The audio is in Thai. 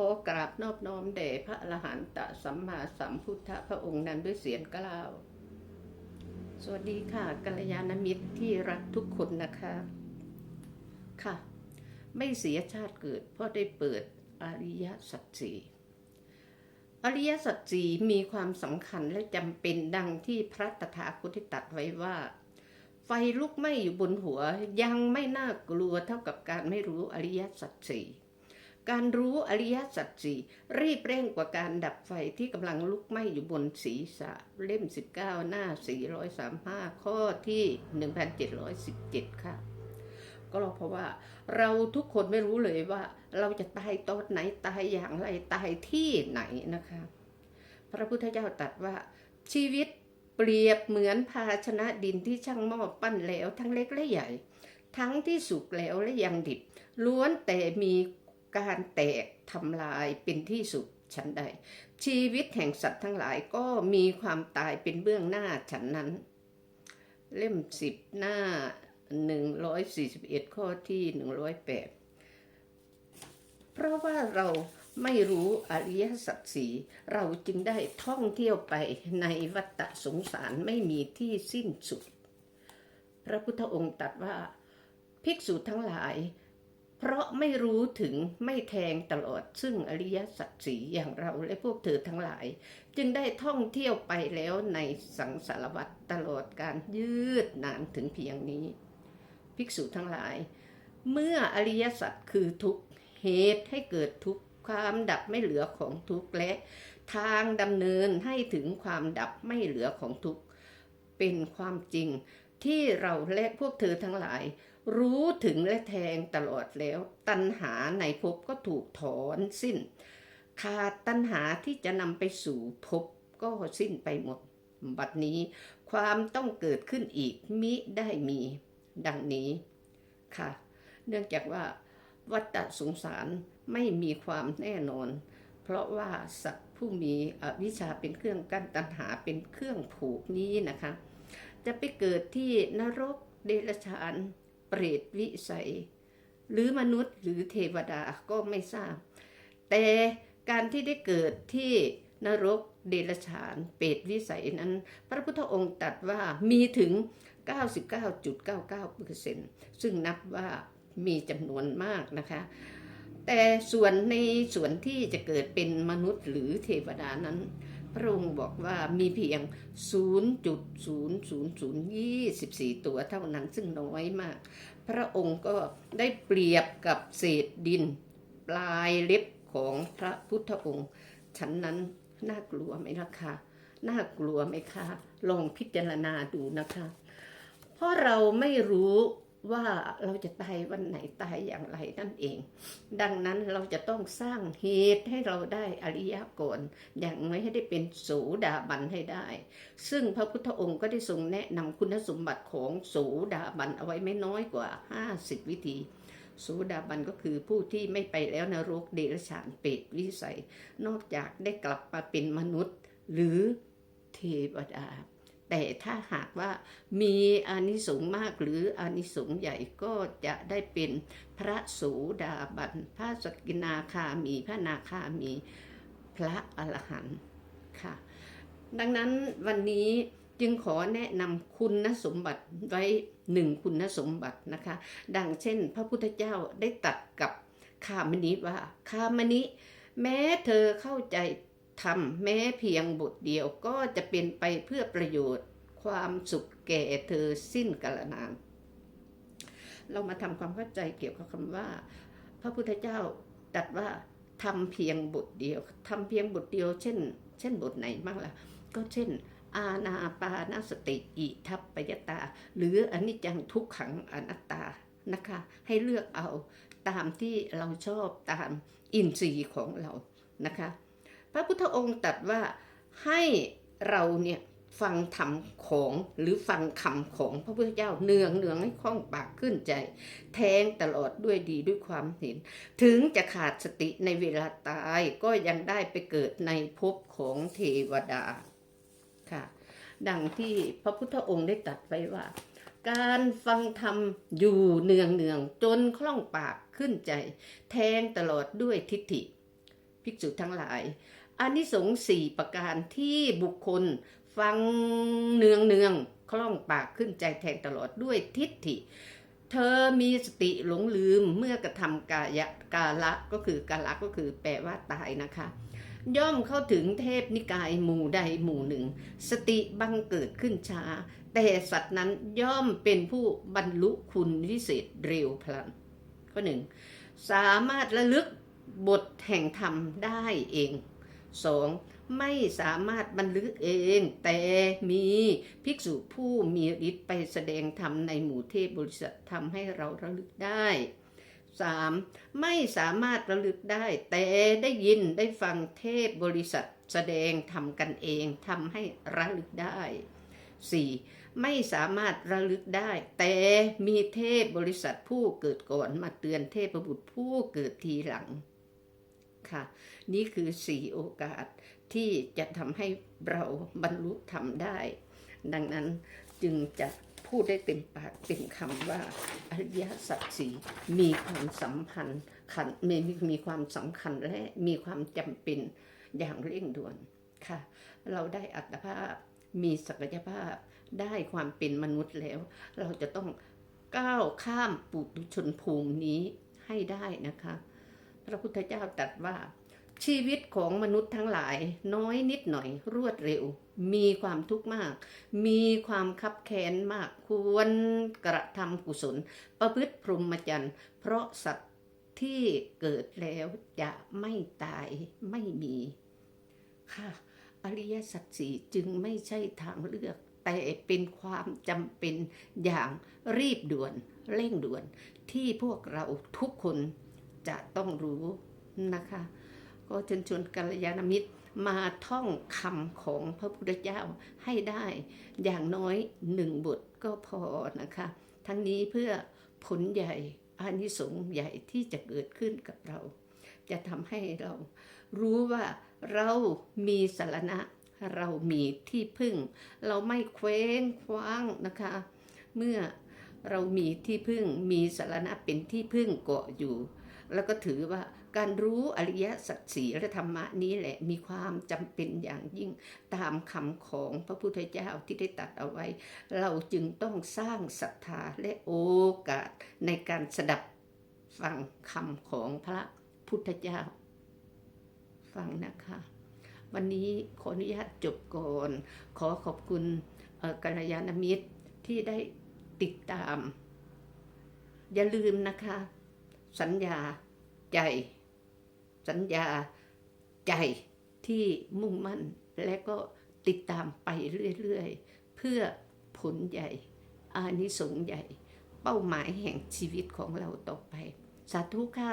ขอกราบนอบน้อมแด่พระอรหันตสัมมาสัมพุทธพระองค์นั้นด้วยเสียงกล่าว สวัสดีค่ะกัลยาณมิตรที่รักทุกคนนะคะ ค่ะ ไม่เสียชาติเกิด เพราะได้เปิดอริยสัจสีอริยสัจสีมีความสำคัญและจำเป็นดังที่พระตถาคตตัดไว้ว่า ไฟลุกไหม้อยู่บนหัวยังไม่น่ากลัวเท่ากับการไม่รู้อริยสัจสี่ การรู้อริยสัจสี่รีบเร่งกว่าการดับไฟที่กำลังลุกไหม้อยู่บนศีรษะเล่ม 19 หน้า 435 ข้อที่ 1717 ค่ะ ก็เพราะว่าเราทุกคนไม่รู้เลยว่า เราจะตายตอนไหนตายอย่างไรตายที่ไหนนะคะ พระพุทธเจ้าตรัสว่าชีวิตเปรียบเหมือนภาชนะดินที่ช่างหม้อปั้นแล้วทั้งเล็กและใหญ่ ทั้งที่สุกแล้วและยังดิบล้วนแต่มี การแตกทำลายเป็นที่สุดฉันใด ชีวิตแห่งสัตว์ทั้งหลายก็มีความตายเป็นเบื้องหน้าฉันนั้น เล่มสิบหน้า 141 ข้อที่ 108 เพราะว่าเราไม่รู้อริยสัจสีเราจึงได้ท่องเที่ยวไปในวัฏสงสารไม่มีที่สิ้นสุด พระพุทธองค์ตรัสว่า ภิกษุทั้งหลาย เพราะไม่รู้ถึงไม่แทงตลอดซึ่งอริยสัจสีอย่างเราและพวกเธอทั้งหลาย จึงได้ท่องเที่ยวไปแล้วในสังสารวัฏตลอดการยืดนานถึงเพียงนี้ ภิกษุทั้งหลาย เมื่ออริยสัจคือทุกเหตุให้เกิดทุกความดับไม่เหลือของทุกและทางดำเนินให้ถึงความดับไม่เหลือของทุกเป็นความจริงที่เราและพวกเธอทั้งหลาย รู้ถึงและแทงตลอดแล้ว ตัณหาในภพก็ถูกถอนสิ้น ขาดตัณหาที่จะนำไปสู่ภพก็สิ้นไปหมด บัดนี้ความต้องเกิดขึ้นอีกมิได้มีดังนี้ค่ะ เนื่องจากว่าวัฏสงสารไม่มีความแน่นอน เพราะว่าสัตว์ผู้มีอวิชชาเป็นเครื่องกั้นตัณหาเป็นเครื่องผูกนี้นะคะ จะไปเกิดที่นรกเดรัจฉาน รตวิสัย หรือมนุษย์หรือเทวดาก็ไม่ทราบ แต่การที่ได้เกิดที่นรกเดรัจฉานเปรตวิสัยนั้น พระพุทธองค์ตรัสว่ามีถึง 99.99%ซึ่งนับว่ามีจำนวนมากนะคะ แต่ส่วนในส่วนที่จะเกิดเป็นมนุษย์หรือเทวดานั้น พระองค์บอกว่ามีเพียง0.0024 ตัวเท่านั้นซึ่งน้อยมาก พระองค์ก็ได้เปรียบกับเศษดิน ปลายเล็บของพระพุทธองค์ฉันนั้นน่ากลัวไหมล่ะคะน่ากลัวไหมคะ ลองพิจารณาดูนะคะ เพราะเราไม่รู้ ว่าเราจะตายวันไหนตายอย่างไรนั่นเอง ดังนั้นเราจะต้องสร้างเหตุให้เราได้อริยโกนอย่างน้อยให้ได้เป็นโสดาบันให้ได้ ซึ่งพระพุทธองค์ก็ได้ทรงแนะนำคุณสมบัติของโสดาบันเอาไว้ไม่น้อยกว่า 50 วิธีโสดาบันก็คือผู้ที่ไม่ไปแล้วนรกเดรัจฉานเปรตวิสัย นอกจากได้กลับมาเป็นมนุษย์ หรือเทวดา แต่ถ้าหากว่ามีอานิสงส์มากหรืออานิสงส์ใหญ่ก็จะได้เป็นพระโสดาบันพระสกินาคามี พระนาคามีพระอรหันต์ค่ะ ดังนั้นวันนี้จึงขอแนะนำคุณสมบัติไว้หนึ่งคุณสมบัตินะคะ ดังเช่น พระพุทธเจ้าได้ตัดกับคามนิว่าคามนิแม้เธอเข้าใจ ทำแม้เพียงบทเดียวก็จะเป็นไปเพื่อประโยชน์ ความสุขแก่เธอสิ้นกาลนาน เรามาทำความเข้าใจเกี่ยวกับคำว่า พระพุทธเจ้าตรัสว่าทำเพียงบทเดียวทำเพียงบทเดียว เช่น เช่นบทไหนบ้างล่ะ ก็เช่น อาณาปานสติอิทัปปยตา หรืออนิจจังทุกขังอนัตตานะคะ ให้เลือกเอาตามที่เราชอบตามอินทรีย์ของเรานะคะ ระพุทธองค์ตรัสว่าให้เราเนี่ยฟังธรรมของหรือฟังคำของพระพุทธเจ้าเนืองเนืองให้คล่องปากขึ้นใจ แทงตลอดด้วยดีด้วยความเห็น ถึงจะขาดสติในเวลาตายก็ยังได้ไปเกิดในภพของเทวดาค่ะ ดังที่พระพุทธองค์ได้ตรัสไว้ว่า การฟังธรรมอยู่เนืองเนืองจนคล่องปากขึ้นใจ แทงตลอดด้วยทิฏฐิภิกษุทั้งหลาย อานิสงส์สี่ประการที่บุคคลฟังเนืองเนืองๆคล่องปากขึ้นใจแทงตลอดด้วยทิฏฐิ เธอมีสติหลงลืมเมื่อกระทำกายกาละก็คือกาละก็คือแปลว่าตายนะคะ ย่อมเข้าถึงเทพนิกายหมู่ใดหมู่หนึ่ง สติบังเกิดขึ้นช้า แต่สัตว์นั้นย่อมเป็นผู้บรรลุคุณวิเศษเร็วพลันข้อหนึ่งสามารถระลึกบทแห่งธรรมได้เอง 2. ไม่สามารถบรรลึกเอง แต่มีภิกษุผู้มีฤทธิ์ไปแสดงธรรมในหมู่เทพบริษัททำให้เราระลึกได้ 3. ไม่สามารถระลึกได้ แต่ได้ยินได้ฟังเทพบริษัทแสดงทำกันเองทำให้ระลึกได้ 4. ไม่สามารถระลึกได้ แต่มีเทพบริษัทผู้เกิดก่อนมาเตือนเทพบุตรผู้เกิดทีหลัง ค่ะ นี่คือสี่โอกาสที่จะทำให้เราบรรลุธรรมได้ ดังนั้นจึงจะพูดได้เต็มปากเต็มคำว่าอริยสัจสีมีความสัมพันธ์ขันมีมีความสำคัญและมีความจำเป็นอย่างเร่งด่วนค่ะ เราได้อัตภาพมีศักยภาพได้ความเป็นมนุษย์แล้ว เราจะต้องก้าวข้ามปุถุชนภูมินี้ให้ได้นะคะ พระพุทธเจ้าตรัสว่า ชีวิตของมนุษย์ทั้งหลาย น้อยนิดหน่อย รวดเร็ว มีความทุกข์มาก มีความคับแค้นมากควรกระทำกุศล ประพฤติพรหมจรรย์เพราะสัตว์ที่เกิดแล้วจะไม่ตายไม่มีค่ะอริยสัจสี่จึงไม่ใช่ทางเลือก แต่เป็นความจำเป็นอย่างรีบด่วน เร่งด่วนที่พวกเราทุกคน จะต้องรู้นะคะ ก็เชิญชวนกัลยาณมิตรมาท่องคำของพระพุทธเจ้าให้ได้อย่างน้อยหนึ่งบทก็พอนะคะ ทั้งนี้เพื่อผลใหญ่อานิสงส์ใหญ่ที่จะเกิดขึ้นกับเรา จะทำให้เรารู้ว่าเรามีสารณะ เรามีที่พึ่ง เราไม่เคว้งคว้างนะคะ เมื่อเรามีที่พึ่งมีสารณะเป็นที่พึ่งเกาะอยู่ แล้วก็ถือว่าการรู้อริยสัจสี่และธรรมะนี้แหละมีความจำเป็นอย่างยิ่งตามคำของพระพุทธเจ้าที่ได้ตัดเอาไว้ เราจึงต้องสร้างศรัทธาและโอกาสในการสดับฟังคำของพระพุทธเจ้า ฟังนะคะ วันนี้ขออนุญาตจบก่อน ขอขอบคุณกัลยาณมิตรที่ได้ติดตาม อย่าลืมนะคะ สัญญาใจ สัญญาใจที่มุ่งมั่นและก็ติดตามไปเรื่อยๆ เพื่อผลใหญ่ อานิสงส์ใหญ่ เป้าหมายแห่งชีวิตของเราต่อไป สาธุค่ะ